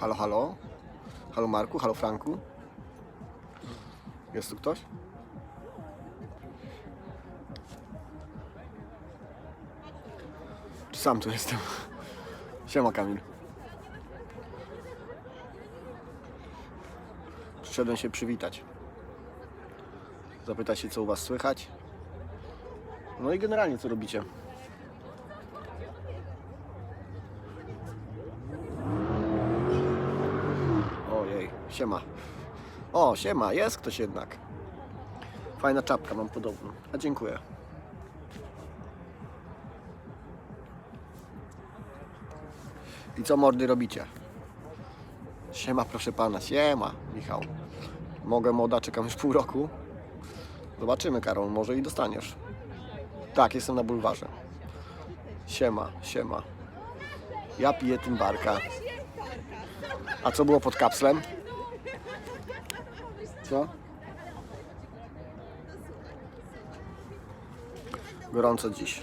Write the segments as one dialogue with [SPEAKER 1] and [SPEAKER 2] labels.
[SPEAKER 1] Halo, halo? Halo Marku, halo Franku? Jest tu ktoś? Czy sam tu jestem? Siema Kamil. Przyszedłem się przywitać. Zapytać się co u was słychać. No i generalnie co robicie. Siema. O, siema, jest ktoś jednak. Fajna czapka mam podobną. A dziękuję. I co mordy robicie? Siema, proszę pana, siema, Michał. Mogę moda, czekam już pół roku. Zobaczymy, Karol, może i dostaniesz. Tak, jestem na bulwarze. Siema, siema. Ja piję tym barka. A co było pod kapslem? Co? Gorąco dziś.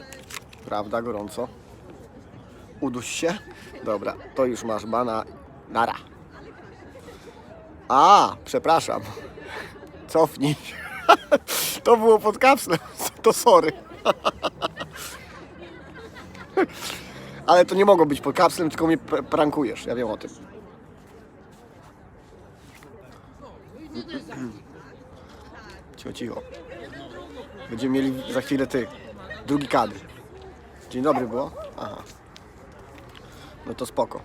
[SPEAKER 1] Prawda, gorąco? Uduś się? Dobra, to już masz bana. Nara. A, przepraszam. Cofnij. To było pod kapslem. To sorry. Ale to nie mogło być pod kapslem, tylko mnie pr- prankujesz. Ja wiem o tym. Cicho, cicho. Będziemy mieli za chwilę ty. Drugi kadr. Dzień dobry było? Aha. No to spoko.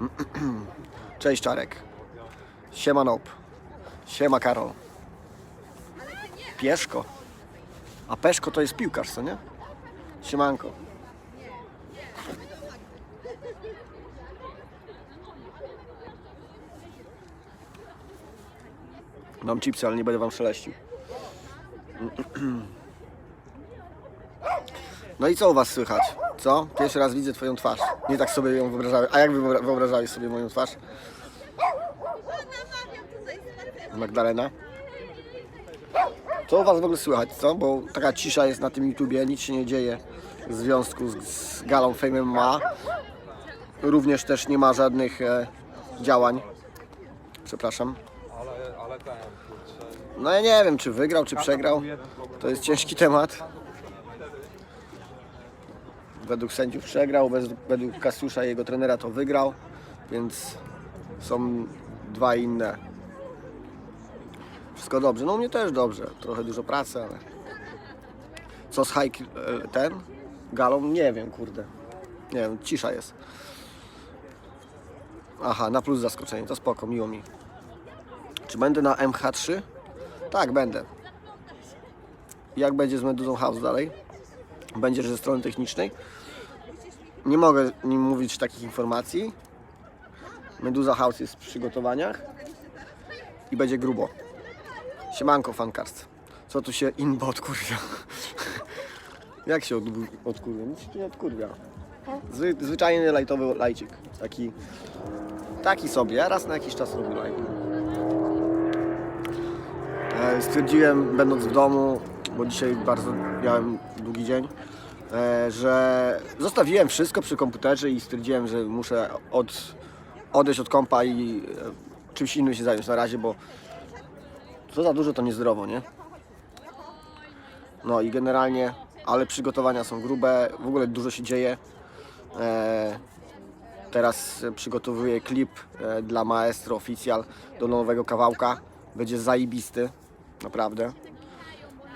[SPEAKER 1] Cześć Czarek. Siema Nope. Siema Karol. Pieszko. A Peszko to jest piłkarz, co nie? Siemanko. Mam chipsy, ale nie będę wam szeleścił. No i co u was słychać? Co? Pierwszy raz widzę twoją twarz. Nie tak sobie ją wyobrażałem. A jak wy wyobra- wyobrażałeś sobie moją twarz? Magdalena? Co u was w ogóle słychać, co? Bo taka cisza jest na tym YouTubie, nic się nie dzieje w związku z, z galą Fame MMA. Również też nie ma żadnych e, działań. Przepraszam.
[SPEAKER 2] Ale, ten, kurczę,
[SPEAKER 1] No ja nie wiem, czy wygrał, czy przegrał. To jest ciężki temat. Według sędziów przegrał, bez- według Kasiusza i jego trenera to wygrał, więc są dwa inne. Wszystko dobrze. No u mnie też dobrze. Trochę dużo pracy, ale... Co z hike e, ten? Galą? Nie wiem, kurde. Nie wiem, cisza jest. Aha, na plus zaskoczenie, to spoko, miło mi. Czy będę na MH3? Tak, będę. Jak będzie z Meduzą House dalej? Będzie ze strony technicznej. Nie mogę nim mówić takich informacji. Meduza House jest w przygotowaniach i będzie grubo. Siemanko fankarstw. Co tu się inbo odkurwia? Jak się od, odkurwia? Nic się nie odkurwia. Zwy, zwyczajny lajtowy lajcik. Taki, taki sobie. Ja raz na jakiś czas robię lajk. E, Stwierdziłem, będąc w domu, bo dzisiaj bardzo miałem długi dzień, e, że zostawiłem wszystko przy komputerze i stwierdziłem, że muszę od, odejść od kompa i e, czymś innym się zająć na razie, bo co za dużo to niezdrowo, nie? No i generalnie, ale przygotowania są grube, w ogóle dużo się dzieje. Teraz przygotowuję klip dla Maestro Oficjal do nowego kawałka. Będzie zajebisty, naprawdę.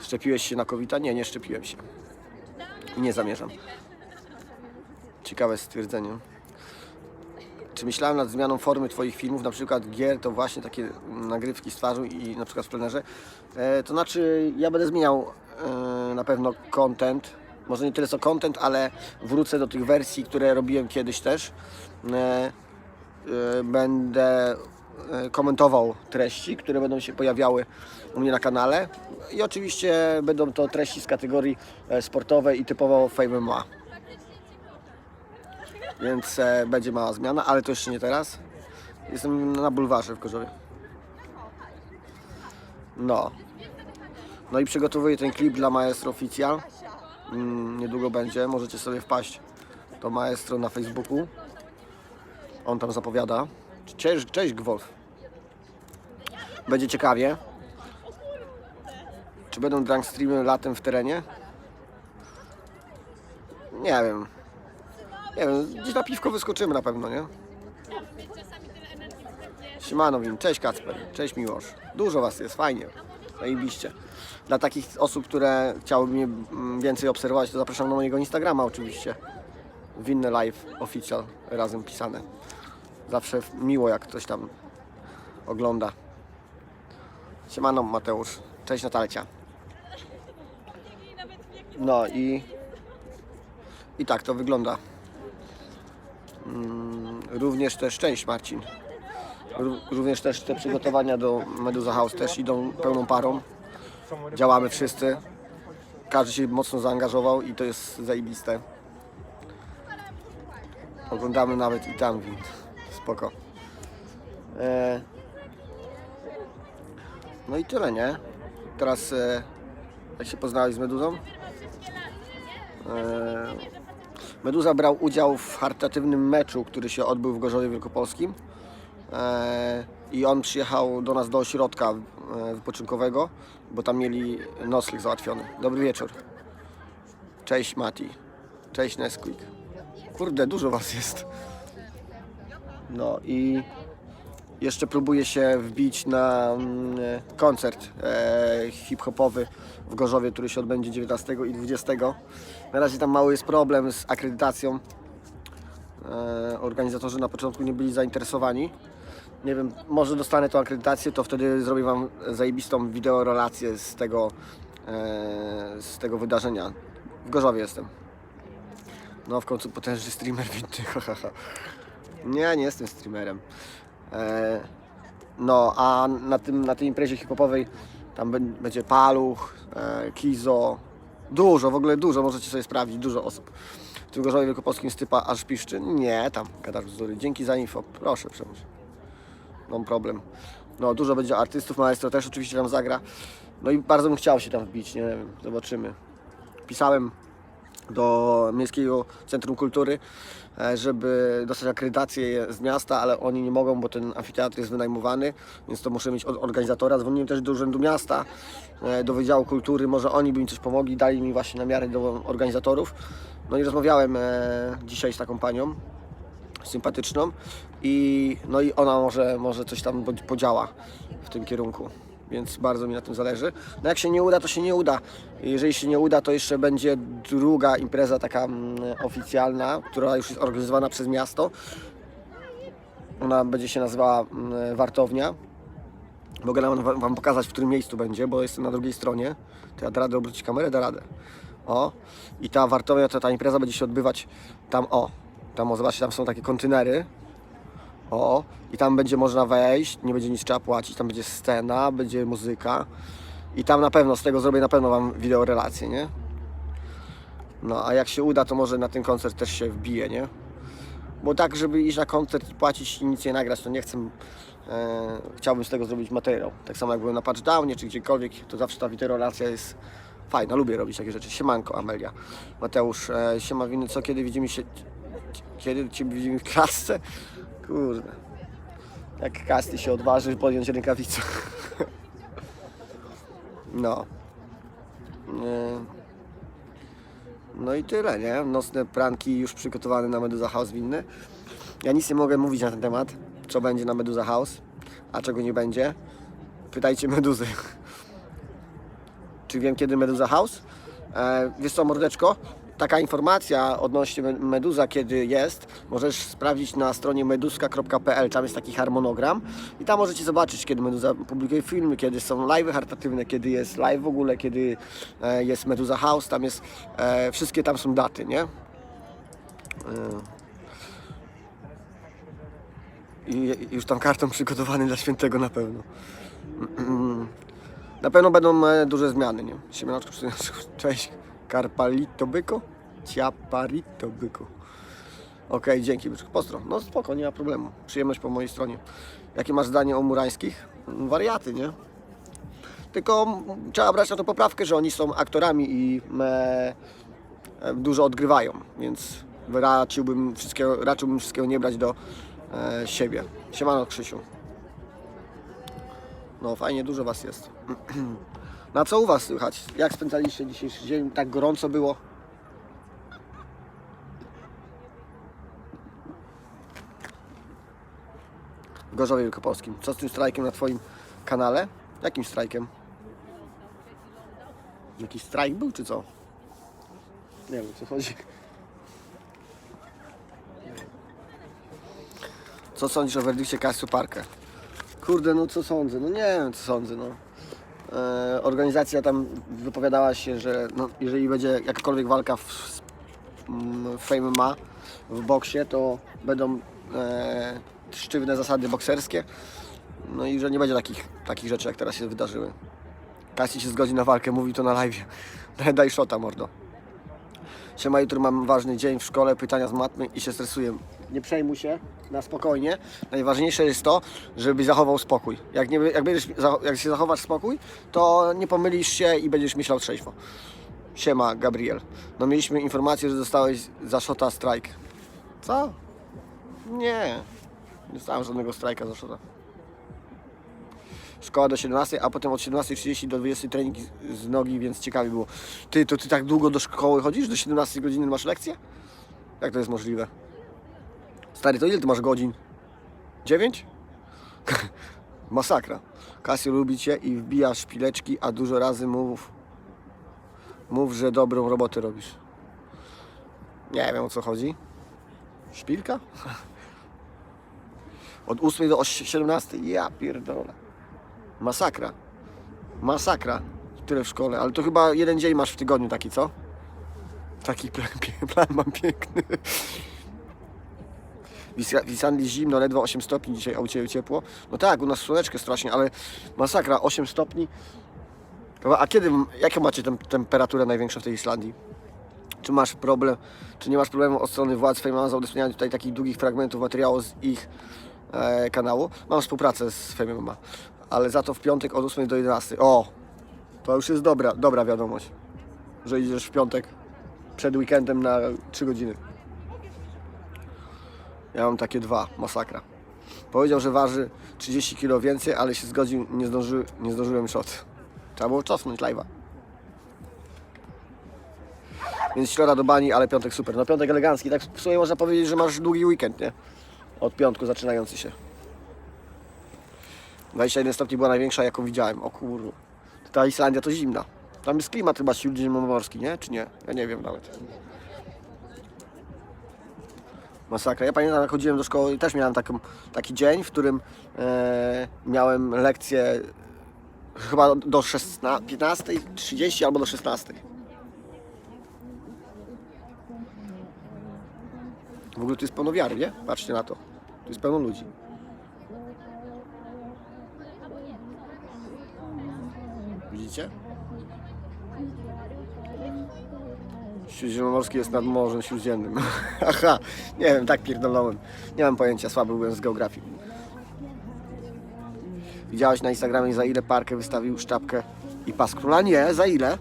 [SPEAKER 1] Szczepiłeś się na covid Nie, nie szczepiłem się. I nie zamierzam. Ciekawe stwierdzenie. Czy myślałem nad zmianą formy Twoich filmów, na przykład gier, to właśnie takie nagrywki z twarzą i na przykład w plenerze? E, to znaczy, ja będę zmieniał e, na pewno content. Może nie tyle co content, ale wrócę do tych wersji, które robiłem kiedyś też. E, e, będę komentował treści, które będą się pojawiały u mnie na kanale. I oczywiście będą to treści z kategorii e, sportowej i typowo Fame MMA. Więc e, będzie mała zmiana, ale to jeszcze nie teraz. Jestem na bulwarze w Korzowie. No. No i przygotowuję ten klip dla Maestro Oficjal. Mm, niedługo będzie, możecie sobie wpaść do Maestro na Facebooku. on tam zapowiada. Cześć, cześć Gwolf. Będzie ciekawie. Czy będą drunk streamy latem w terenie? Nie wiem. Nie wiem, gdzieś na piwko wyskoczymy na pewno, nie? Siemano Wim, cześć Kacper, cześć Miłosz. Dużo was jest, fajnie, zajebiście. Dla takich osób, które chciałyby mnie mm, więcej obserwować, to zapraszam na mojego Instagrama oczywiście. Winne Live Official, razem pisane. Zawsze miło jak ktoś tam ogląda. Siemano Mateusz, cześć Natalcia. No i, i tak to wygląda. Mm, również też cześć Marcin. Ró- Również też te przygotowania do Meduza House też idą pełną parą. Działamy wszyscy. Każdy się mocno zaangażował i to jest zajebiste. Oglądamy nawet i tam. Spoko. E... No i tyle, nie? Teraz e... jak się poznałeś z Meduzą? E... Meduza brał udział w charytatywnym meczu, który się odbył w Gorzowie Wielkopolskim. E, I on przyjechał do nas do ośrodka e, wypoczynkowego, bo tam mieli nocleg załatwiony. Dobry wieczór. Cześć Mati. Cześć Nesquik. Kurde, dużo was jest. No i jeszcze próbuję się wbić na mm, koncert e, hip-hopowy w Gorzowie, który się odbędzie 19 i 20. Na razie tam mały jest problem z akredytacją. E, organizatorzy na początku nie byli zainteresowani. Nie wiem, może dostanę tą akredytację, to wtedy zrobię Wam zajebistą wideorelację z tego, e, z tego wydarzenia. W Gorzowie jestem. No w końcu potężny streamer winny, hahaha. Nie, nie jestem streamerem. E, no, a na, tym, na tej imprezie hip-hopowej tam bę- będzie Paluch, e, Kizo, dużo, w ogóle dużo, możecie sobie sprawdzić, dużo osób. W tym Gorzowie Wielkopolskim stypa aż piszczy? Nie, tam gadasz bzdury. Dzięki za info, proszę Przemuś. No problem. No dużo będzie artystów, maestro też oczywiście tam zagra. No i bardzo bym chciał się tam wbić, nie wiem, zobaczymy. Pisałem do Miejskiego Centrum Kultury, e, żeby dostać akredytację z miasta, ale oni nie mogą, bo ten amfiteatr jest wynajmowany, więc to muszę mieć od organizatora. Dzwoniłem też do Urzędu Miasta, e, do Wydziału Kultury, może oni by mi coś pomogli, dali mi właśnie namiary do organizatorów. No i rozmawiałem e, dzisiaj z taką panią, sympatyczną i, no i ona może, może coś tam pod- podziała w tym kierunku, więc bardzo mi na tym zależy. No jak się nie uda, to się nie uda. Jeżeli się nie uda, to jeszcze będzie druga impreza taka mm, oficjalna, która już jest organizowana przez miasto. Ona będzie się nazywała mm, Wartownia. Mogę nam wam pokazać, w którym miejscu będzie, bo jestem na drugiej stronie. To ja da radę obrócić kamerę, da radę. O, i ta wartownia, to ta impreza będzie się odbywać tam, o, tam, o, zobaczcie, tam są takie kontenery. O, i tam będzie można wejść, nie będzie nic trzeba płacić, tam będzie scena, będzie muzyka. I tam na pewno, z tego zrobię na pewno Wam wideo relację, nie? No, a jak się uda, to może na ten koncert też się wbije, nie? Bo tak, żeby iść na koncert i płacić i nic nie nagrać, to nie chcę. E, chciałbym z tego zrobić materiał. Tak samo jak byłem na Patchdownie czy gdziekolwiek, to zawsze ta wideorelacja jest fajna. Lubię robić takie rzeczy. Siemanko, Amelia. Mateusz, e, siema winy, co kiedy widzimy się... Kiedy Cię widzimy w klasce? Kurde. Jak Kasty się odważy podjąć rękawicę. No. No i tyle, nie? Nocne pranki już przygotowane na Meduza House winny. Ja nic nie mogę mówić na ten temat, co będzie na Meduza House, a czego nie będzie. Pytajcie Meduzy. Czy wiem kiedy Meduza House? E, wiesz co, mordeczko? Taka informacja odnośnie Me- Meduza, kiedy jest, możesz sprawdzić na stronie meduska.pl, tam jest taki harmonogram i tam możecie zobaczyć, kiedy Meduza publikuje filmy, kiedy są live'y charytatywne, kiedy jest live w ogóle, kiedy e, jest Meduza House, tam jest, e, wszystkie tam są daty, nie? E, i już tam karton przygotowany dla świętego na pewno. Na pewno będą duże zmiany, nie? Siemianaczko, cześć. Karpalito byko? Ciaparito byko. Okej, dzięki byczku. Pozdro. No spoko, nie ma problemu. Przyjemność po mojej stronie. Jakie masz zdanie o murańskich? Mm, Wariaty, nie? Tylko trzeba brać na to poprawkę, że oni są aktorami i e, e, dużo odgrywają, więc raczyłbym wszystkiego, raczyłbym wszystkiego nie brać do e, siebie. Siemano Krzysiu. No fajnie, dużo Was jest. Na co u Was słychać? Jak spędzaliście dzisiejszy dzień? Tak gorąco było? Gorzowie Wielkopolskim. Co z tym strajkiem na Twoim kanale? Jakim strajkiem? Jakiś strajk był, czy co? Nie wiem, co chodzi. Co sądzisz o werdykcie Kasiu Parkę? Kurde, no co sądzę? No nie wiem, co sądzę, no. E, organizacja tam wypowiadała się, że no, jeżeli będzie jakakolwiek walka w, mm, w Fame MMA, w boksie, to będą e, sztywne zasady bokserskie. No i że nie będzie takich, takich rzeczy, jak teraz się wydarzyły. Kasi się zgodzi na walkę, mówi to na live. Daj szota, mordo. Siema, jutro mam ważny dzień w szkole, pytania z matmy i się stresuję. Nie przejmuj się, na spokojnie. Najważniejsze jest to, żebyś zachował spokój. Jak, nie, jak, będziesz, jak się zachowasz spokój, to nie pomylisz się i będziesz myślał trzeźwo. Siema, Gabriel. No mieliśmy informację, że dostałeś za szota strajk. Co? Nie. Nie dostałem żadnego strajka za szota. Szkoła do 17, a potem od 17.30 do 20 trening z- z nogi, więc ciekawie było. Ty, to ty tak długo do szkoły chodzisz? Do 17 godziny masz lekcję? Jak to jest możliwe? Stary, to ile ty masz godzin? 9? Masakra. Kasio lubi cię i wbija szpileczki, a dużo razy mów, mów, że dobrą robotę robisz. Nie wiem o co chodzi. Szpilka? Od 8 do 17. Ja pierdolę. Masakra. Masakra. Tyle w szkole, ale to chyba jeden dzień masz w tygodniu taki, co? Taki plan, plan mam piękny. W Islandii zimno, ledwo 8 stopni dzisiaj, a u Ciebie ciepło. No tak, u nas słoneczkę strasznie, ale masakra, 8 stopni. A kiedy, jaką macie tem, temperaturę największą w tej Islandii? Czy masz problem, czy nie masz problemu od strony władz Fejmana za udostępnianie tutaj takich długich fragmentów materiału z ich e, kanału? Mam współpracę z Fejmama, ale za to w piątek od 8 do 11. O! To już jest dobra, dobra wiadomość, że idziesz w piątek przed weekendem na 3 godziny. Ja mam takie dwa, masakra. Powiedział, że waży 30 kg więcej, ale się zgodził, nie, zdąży, nie zdążyłem shot. Trzeba było cofnąć live'a. Więc środa do bani, ale piątek super. No piątek elegancki, tak w sumie można powiedzieć, że masz długi weekend, nie? Od piątku zaczynający się. 21 stopni była największa, jaką widziałem. O kurwa. Ta Islandia to zimna. Tam jest klimat chyba śródziemnomorski, nie? Czy nie? Ja nie wiem nawet. Masakra. Ja pamiętam, jak chodziłem do szkoły też miałem taki dzień, w którym e, miałem lekcję chyba do 16, 15.30 albo do 16. W ogóle tu jest pełno wiary, nie? Patrzcie na to. Tu jest pełno ludzi. Widzicie? Śródziemnomorski jest nad Morzem Śródziemnym. Aha, nie wiem, tak pierdolałem. Nie mam pojęcia, słaby byłem z geografii. Widziałeś na Instagramie za ile parkę wystawił szczapkę i pas króla? Nie, za ile?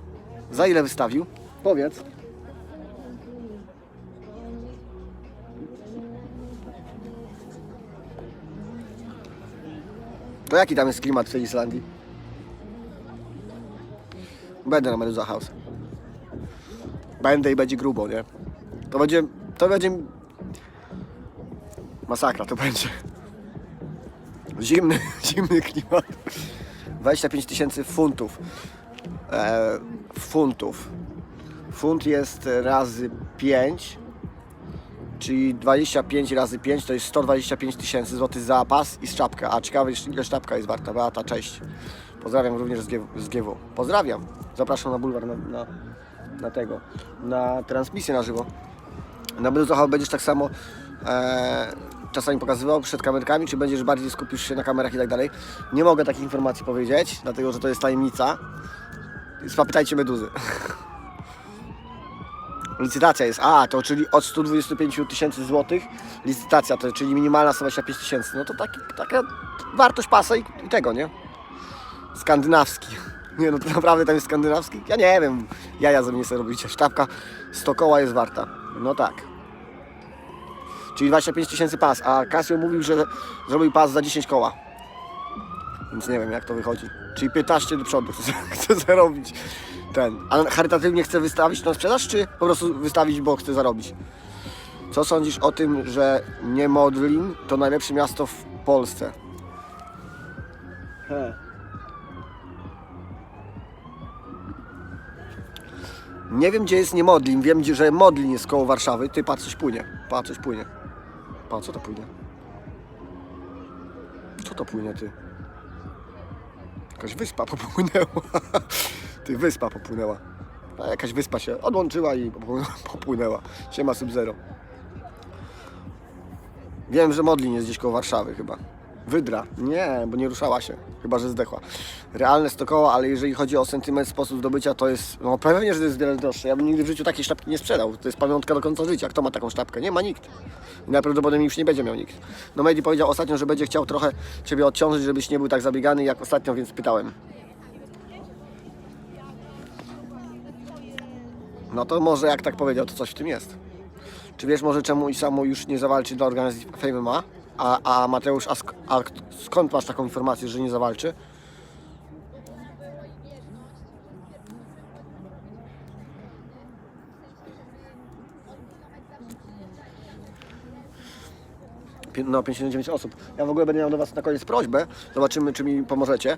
[SPEAKER 1] Za ile wystawił? Powiedz. To jaki tam jest klimat w tej Islandii? Będę na Meduza House. Będę i będzie grubo, nie? To będzie, to będzie masakra, to będzie. Zimny, zimny klimat. 25 tysięcy funtów. E, funtów. Funt jest razy 5, czyli 25 razy 5 to jest 125 tysięcy złotych za pas i szczapkę. A ciekawe ile szczapka jest warta. Beata, cześć. Pozdrawiam również z, G, z GW. Pozdrawiam. Zapraszam na bulwar na, na, na tego, na transmisję na żywo. Na Meduza będziesz tak samo e, czasami pokazywał przed kamerkami, czy będziesz bardziej skupisz się na kamerach i tak dalej. Nie mogę takich informacji powiedzieć, dlatego że to jest tajemnica. Zapytajcie Meduzy. Licytacja jest, a to czyli od 125 tysięcy złotych licytacja, to czyli minimalna 125 tysięcy. No to taki, taka wartość pasa i, i tego, nie? Skandynawski. Nie no, to naprawdę tam jest skandynawski? Ja nie wiem. Jaja ze mnie sobie robicie. Sztabka 100 koła jest warta. No tak. Czyli 25 tysięcy pas, a Casio mówił, że zrobił pas za 10 koła. Więc nie wiem jak to wychodzi. Czyli 15 do przodu chce zarobić ten. A charytatywnie chce wystawić na sprzedaż, czy po prostu wystawić, bo chce zarobić? Co sądzisz o tym, że nie Modlin to najlepsze miasto w Polsce? He. Nie wiem, gdzie jest nie Modlin. Wiem, gdzie- że Modlin jest koło Warszawy. Ty, patrz, coś płynie. Patrz, coś płynie. Patrz, co to płynie? Co to płynie, ty? Jakaś wyspa popłynęła. Ty, wyspa popłynęła. A jakaś wyspa się odłączyła i popłynęła-. Siema Sub-Zero. Wiem, że Modlin jest gdzieś koło Warszawy chyba. Wydra. Nie, bo nie ruszała się. Chyba, że zdechła. Realne 100 koła, ale jeżeli chodzi o sentyment, sposób zdobycia, to jest... No pewnie, że to jest wiele droższe. Ja bym nigdy w życiu takiej sztabki nie sprzedał. To jest pamiątka do końca życia. Kto ma taką sztabkę? Nie ma nikt. I najprawdopodobniej już nie będzie miał nikt. No Medi powiedział ostatnio, że będzie chciał trochę Ciebie odciążyć, żebyś nie był tak zabiegany jak ostatnio, więc pytałem. No to może jak tak powiedział, to coś w tym jest. Czy wiesz może czemu i samo już nie zawalczy dla organizacji Fame MMA? A, a Mateusz, a, sk- a skąd masz taką informację, że nie zawalczy? No, 59 osób. Ja w ogóle będę miał do Was na koniec prośbę. Zobaczymy, czy mi pomożecie.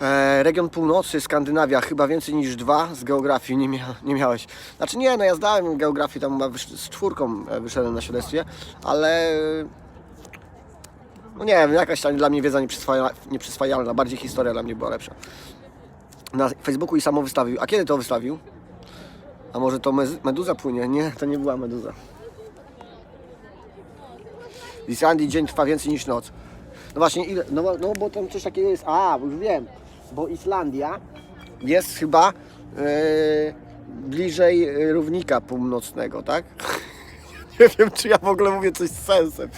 [SPEAKER 1] E, region północy, Skandynawia, chyba więcej niż dwa z geografii nie, mia nie miałeś. Znaczy nie, no ja zdałem geografię, tam z czwórką e, wyszedłem na świadectwie, ale no nie wiem, jakaś tam dla mnie wiedza nieprzyswaja, nieprzyswajalna, bardziej historia dla mnie była lepsza. Na Facebooku i samo wystawił. A kiedy to wystawił? A może to meduza płynie? Nie, to nie była meduza. W Islandii dzień trwa więcej niż noc. No właśnie, ile, no, no bo tam coś takiego jest. A, już wiem, bo Islandia jest chyba e, bliżej e, równika północnego, tak? nie wiem, czy ja w ogóle mówię coś z sensem.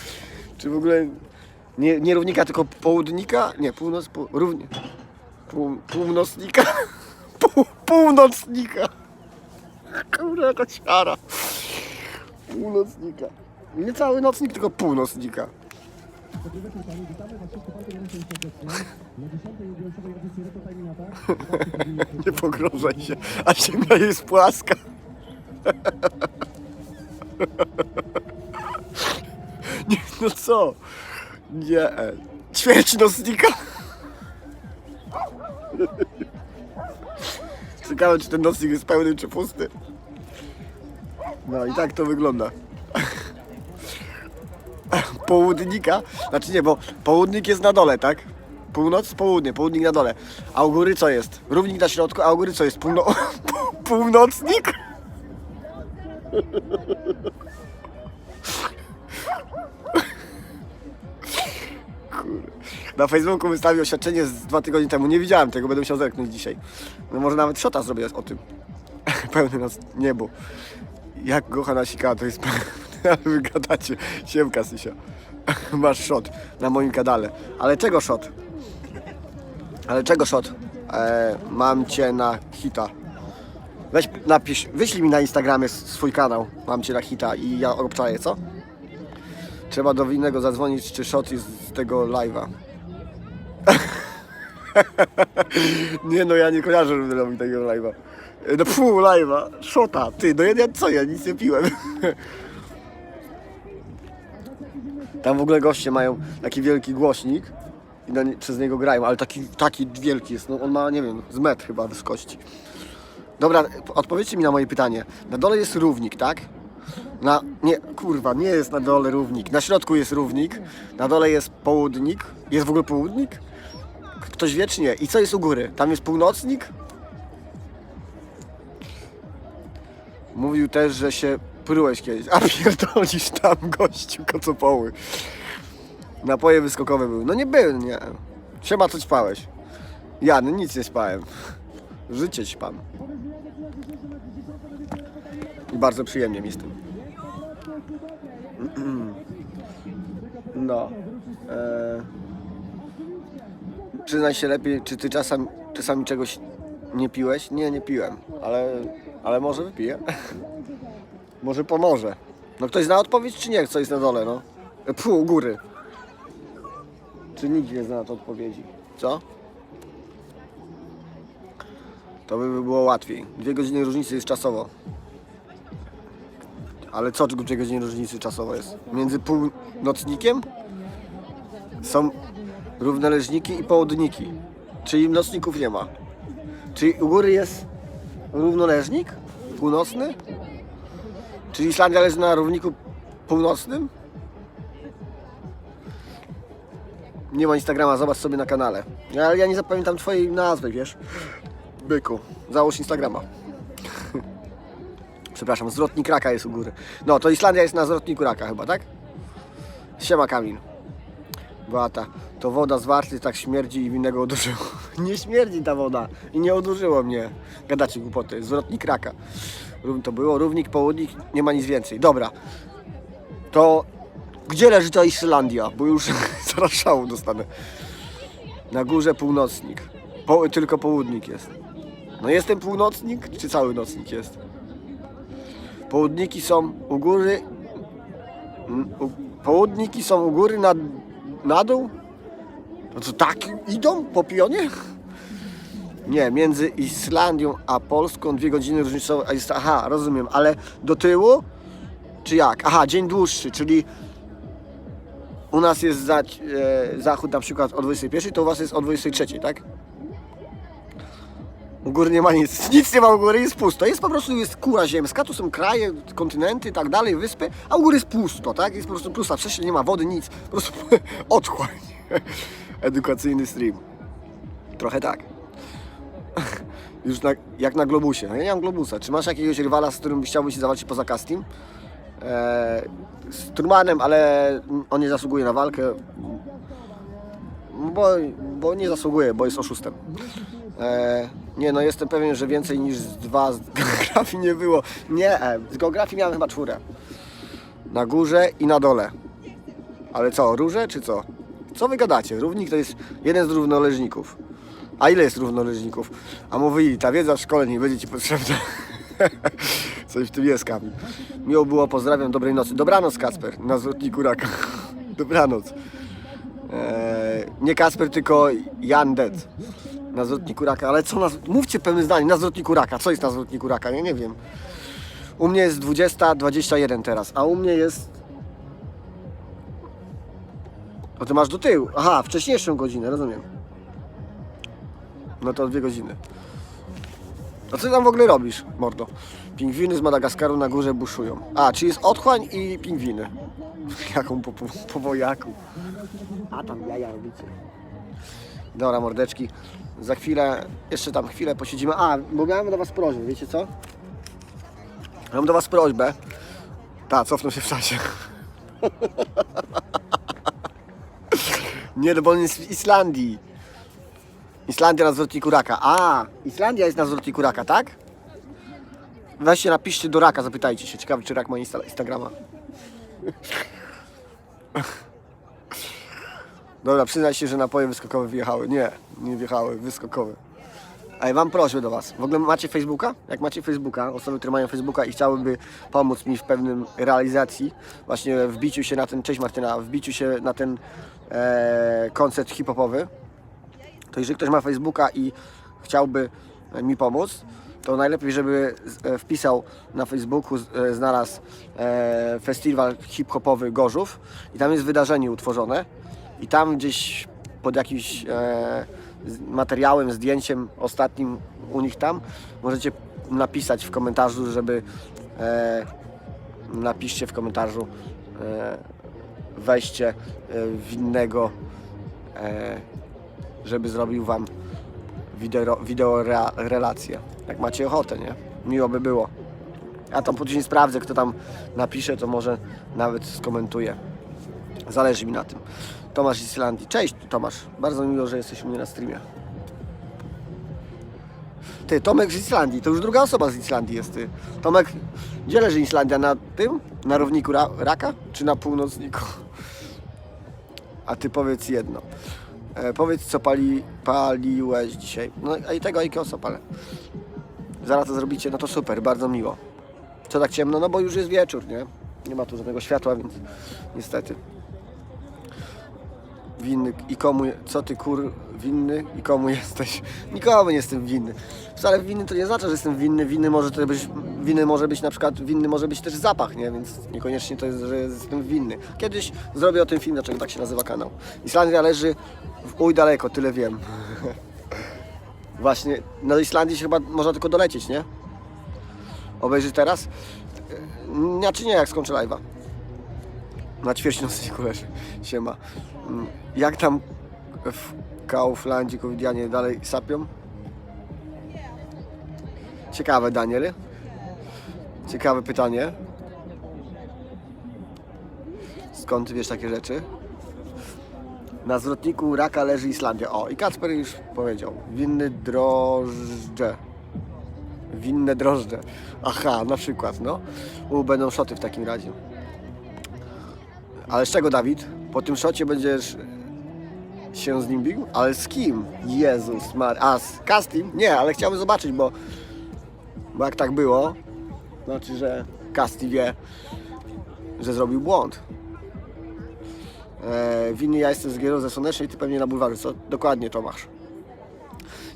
[SPEAKER 1] Czy w ogóle nie, nie równika, tylko południka? Nie, północ, pół, równi, pół, północnika? Pół, północnika. Kurde, jaka ciara. Północnika. Nie cały nocnik, tylko północnika. Nie pogrążaj się, a ziemia jest płaska. Nie, no co? Nie. Ćwierć nocnika. Ciekawe, czy ten nocnik jest pełny, czy pusty. No i tak to wygląda. Południka, znaczy nie, bo południk jest na dole, tak? Północ, południe, południk na dole. A u góry co jest? Równik na środku, a u góry co jest? Półno... Północnik? Na Facebooku wystawił oświadczenie z dwa tygodnie temu. Nie widziałem tego, będę musiał zerknąć dzisiaj. No może nawet szota zrobię o tym. Pełny nas niebo. Jak go Hanasika, to jest... Wy gadacie. Siemka, Sysia. Masz shot na moim kanale. Ale czego shot? Ale czego shot? E, mam cię na hita. Weź napisz, wyślij mi na Instagramie swój kanał. Mam cię na hita i ja obczaję, co? Trzeba do winnego zadzwonić, czy shot jest z tego live'a. nie no, ja nie kojarzę, żeby robił tego live'a. E, No pół live'a, shota, ty, no ja, ja co, ja nic nie piłem. Tam w ogóle goście mają taki wielki głośnik i na nie, przez niego grają, ale taki, taki wielki jest, no on ma, nie wiem, z metr chyba wysokości. Dobra, odpowiedzcie mi na moje pytanie. Na dole jest równik, tak? Na, nie, kurwa, nie jest na dole równik. Na środku jest równik, na dole jest południk. Jest w ogóle południk? Ktoś wie czy nie? I co jest u góry? Tam jest północnik? Mówił też, że się prułeś kiedyś. A pierdolisz tam gościu kocopoły. Napoje wyskokowe były. No nie były, nie. Siema, co ćpałeś? Ja, no nic nie spałem. Życie ćpam. I bardzo przyjemnie mi z tym. No. E... Przyznaj się lepiej, czy ty czasem, czasami czegoś nie piłeś? Nie, nie piłem, ale, ale może wypiję. może pomoże. No ktoś zna odpowiedź, czy nie? Co jest na dole, no? U góry. Czy nikt nie zna odpowiedzi? Co? To by było łatwiej. Dwie godziny różnicy jest czasowo. Ale co dwie godziny różnicy czasowo jest? Między północnikiem są równoleżniki i południki. Czyli nocników nie ma. Czyli u góry jest równoleżnik północny? Czyli Islandia leży na równiku północnym? Nie ma Instagrama, zobacz sobie na kanale. Ale ja nie zapamiętam twojej nazwy, wiesz? Byku, załóż Instagrama. Przepraszam, zwrotnik raka jest u góry. No, to Islandia jest na zwrotniku raka chyba, tak? Siema Kamil. Beata, to woda z warty tak śmierdzi i winnego odurzyło. Nie śmierdzi ta woda i nie odurzyło mnie. Gadacie głupoty, zwrotnik raka. Rów- To było równik, południk, nie ma nic więcej. Dobra, to gdzie leży ta Islandia? Bo już zaraz szału dostanę. Na górze północnik. Po, tylko południk jest. No jest ten północnik, czy cały nocnik jest? Południki są u góry. U, południki są u góry na, na dół? No to tak idą po pionie? Nie, między Islandią a Polską dwie godziny jest- Aha, rozumiem, ale do tyłu? Czy jak? Aha, dzień dłuższy, czyli u nas jest za, e, zachód na przykład o 21, to u was jest o 23, tak? U góry nie ma nic, nic nie ma u góry, jest pusto. Jest po prostu jest kura ziemska, tu są kraje, kontynenty i tak dalej, wyspy, a u góry jest pusto, tak? Jest po prostu pusta przestrzeń, nie ma wody, nic. Po prostu otchłań. Edukacyjny stream. Trochę tak. Już na, jak na Globusie. Ja nie mam Globusa. Czy masz jakiegoś rywala, z którym chciałbyś się zawalczyć poza casting? Eee, z Trumanem, ale on nie zasługuje na walkę. Bo, bo nie zasługuje, bo jest oszustem. Eee, nie, no jestem pewien, że więcej niż dwa z geografii nie było. Nie, e, z geografii miałem chyba czwórę. Na górze i na dole. Ale co, róże czy co? Co wy gadacie? Równik to jest jeden z równoleżników. A ile jest równoleżników? A mówili, ta wiedza w szkole nie będzie ci potrzebna. Coś w tym jest, Kamil. Miło było, pozdrawiam, dobrej nocy. Dobranoc, Kasper, na zwrotniku raka. Dobranoc. Eee, nie Kasper, tylko Jan Det. Na zwrotniku raka. Ale co na... Mówcie pewne zdanie, na zwrotniku raka. Co jest na zwrotniku raka? Ja nie wiem. U mnie jest 20.21 teraz, a u mnie jest... O, ty masz do tyłu. Aha, wcześniejszą godzinę, rozumiem. No to dwie godziny. A co ty tam w ogóle robisz, mordo? Pingwiny z Madagaskaru na górze buszują. A, czy jest otchłań i pingwiny. Jaką po, po, po wojaku. A tam jaja robicie. Dobra, mordeczki. Za chwilę, jeszcze tam chwilę posiedzimy. A, bo miałem do was prośbę, wiecie co? Mam do was prośbę. Ta, cofnę się w czasie. Nie, no bo on jest w Islandii. Islandia na zwrotniku raka. A, Islandia jest na zwrotniku raka, tak? Weźcie, napiszcie do raka, zapytajcie się. Ciekawe, czy rak ma insta Instagrama. Dobra, przyznaj się, że napoje wyskokowe wjechały. Nie, nie wjechały, wyskokowe. Ale mam prośbę do Was. W ogóle macie Facebooka? Jak macie Facebooka, osoby, które mają Facebooka i chciałyby pomóc mi w pewnym realizacji, właśnie wbiciu się na ten, cześć Martyna, wbiciu się na ten e, koncert hip-hopowy, to jeżeli ktoś ma Facebooka i chciałby mi pomóc, to najlepiej, żeby e, wpisał na Facebooku, e, znalazł e, festiwal hip-hopowy Gorzów i tam jest wydarzenie utworzone i tam gdzieś pod jakimś materiałem, zdjęciem ostatnim u nich tam możecie napisać w komentarzu, żeby napiszcie w komentarzu e, weźcie e, winnego żeby zrobił Wam wideo, wideo rea, relację. Jak macie ochotę, nie? Miło by było. Ja tam później sprawdzę, kto tam napisze, to może nawet skomentuje. Zależy mi na tym. Tomasz z Islandii. Cześć Tomasz, bardzo miło, że jesteś u mnie na streamie. Ty, Tomek z Islandii, to już druga osoba z Islandii jest ty. Tomek, gdzie leży Islandia? Na tym? Na równiku ra raka? Czy na północniku? A ty powiedz jedno. E, powiedz, co pali, paliłeś dzisiaj. No i tego Aikeosa palę. Zaraz to zrobicie, no to super, bardzo miło. Co tak ciemno? No bo już jest wieczór, nie? Nie ma tu żadnego światła, więc niestety. Winny i komu, co ty kur winny i komu jesteś? Nikomu nie jestem winny. Wcale winny to nie znaczy, że jestem winny. Winny może to być, winny może być na przykład, winny może być też zapach, nie? Więc niekoniecznie to jest, że jestem winny. Kiedyś zrobię o tym film, dlaczego tak się nazywa kanał. Islandia leży uj daleko, tyle wiem. Właśnie, na Islandii się chyba można tylko dolecieć, nie? Obejrzysz teraz? Znaczy nie, jak skończę live'a. Na ćwierćnocniku leży. Siema. Mm, Jak tam w Kauflandzie covidianie dalej sapią? Ciekawe, Daniel. Ciekawe pytanie. Skąd wiesz takie rzeczy? Na zwrotniku raka leży Islandia. O, i Kacper już powiedział. Winny drożdże. Winne drożdże. Aha, na przykład, no. U, będą szoty w takim razie. Ale z czego, Dawid? Po tym szocie będziesz się z nim bił? Ale z kim? Jezus Mar... A, z Castim? Nie, ale chciałbym zobaczyć, bo... Bo jak tak było, znaczy, że Casti wie, że zrobił błąd. E, winny ja jestem z Gieru ze Słonecznej, ty pewnie na bulwarze. Co? Dokładnie, Tomasz.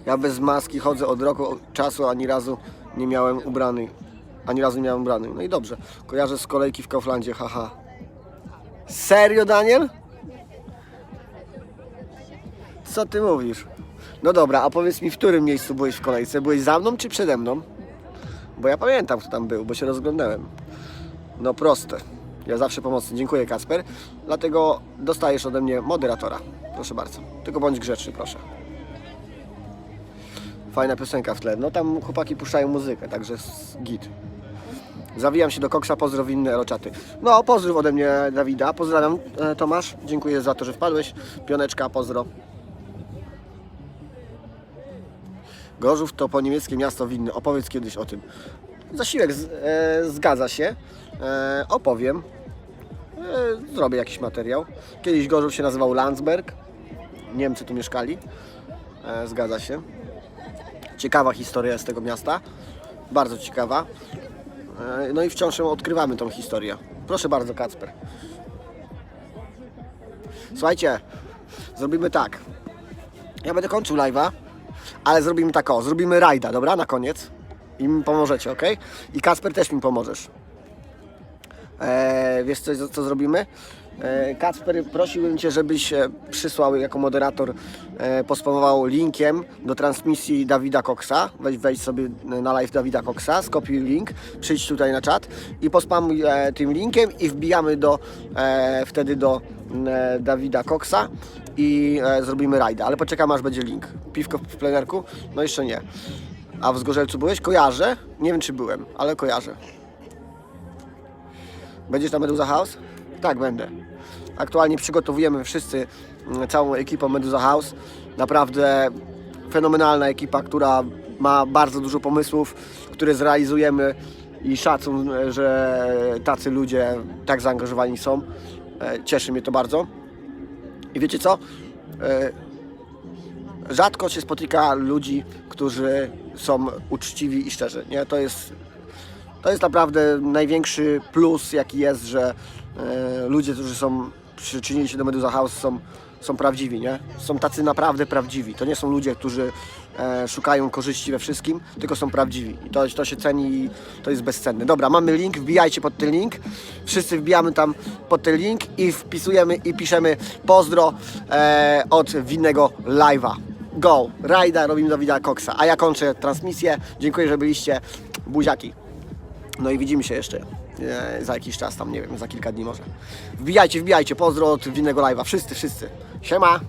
[SPEAKER 1] Ja bez maski chodzę od roku czasu, ani razu nie miałem ubrany. Ani razu nie miałem ubrany. No i dobrze. Kojarzę z kolejki w Kauflandzie, haha. Serio, Daniel? Co ty mówisz? No dobra, a powiedz mi, w którym miejscu byłeś w kolejce? Byłeś za mną czy przede mną? Bo ja pamiętam, kto tam był, bo się rozglądałem. No proste. Ja zawsze pomocny. Dziękuję, Kasper. Dlatego dostajesz ode mnie moderatora. Proszę bardzo. Tylko bądź grzeczny, proszę. Fajna piosenka w tle. No tam chłopaki puszczają muzykę, także git. Zawijam się do koksa, pozdrow inne. No, pozdrów ode mnie Dawida. Pozdrawiam e, Tomasz. Dziękuję za to, że wpadłeś. Pioneczka, pozdro. Gorzów to po niemieckie miasto winne. Opowiedz kiedyś o tym. Zasiłek z, e, zgadza się. E, opowiem. E, zrobię jakiś materiał. Kiedyś Gorzów się nazywał Landsberg. Niemcy tu mieszkali. E, zgadza się. Ciekawa historia z tego miasta. Bardzo ciekawa. E, No i wciąż ją odkrywamy tą historię. Proszę bardzo, Kacper. Słuchajcie, zrobimy tak. Ja będę kończył live'a, ale zrobimy tak o, zrobimy rajda, dobra? Na koniec. I mi pomożecie, ok? I Kacper też mi pomożesz. E, wiesz co, co zrobimy? E, Kacper, prosiłbym Cię, żebyś e, przysłał jako moderator, e, pospamował linkiem do transmisji Dawida Coxa. Weź wejdź sobie na live Dawida Coxa, skopiuj link, przyjdź tutaj na czat i pospamuj e, tym linkiem i wbijamy do, e, wtedy do e, Dawida Coxa i e, zrobimy rajda. Ale poczekam aż będzie link. Piwko w plenerku? No jeszcze nie. A w Zgorzelcu byłeś? Kojarzę. Nie wiem czy byłem, ale kojarzę. Będziesz na Meduza House? Tak, będę. Aktualnie przygotowujemy wszyscy, mm, całą ekipą Meduza House. Naprawdę fenomenalna ekipa, która ma bardzo dużo pomysłów, które zrealizujemy i szacun, że tacy ludzie tak zaangażowani są. E, Cieszy mnie to bardzo. I wiecie co? E, Rzadko się spotyka ludzi, którzy są uczciwi i szczerzy. Nie? To jest to jest naprawdę największy plus, jaki jest, że e, ludzie, którzy są, przyczynili się do Meduza House, są, są prawdziwi, nie? Są tacy naprawdę prawdziwi. To nie są ludzie, którzy e, szukają korzyści we wszystkim, tylko są prawdziwi. I to, to się ceni i to jest bezcenne. Dobra, mamy link, wbijajcie pod ten link. Wszyscy wbijamy tam pod ten link i wpisujemy i piszemy pozdro e, od winnego live'a. Go! Rajda robimy Dawida Coxa. A ja kończę transmisję. Dziękuję, że byliście. Buziaki. No i widzimy się jeszcze e, za jakiś czas, tam nie wiem, za kilka dni może. Wbijajcie, wbijajcie, pozdro od winnego live'a, wszyscy, wszyscy. Siema!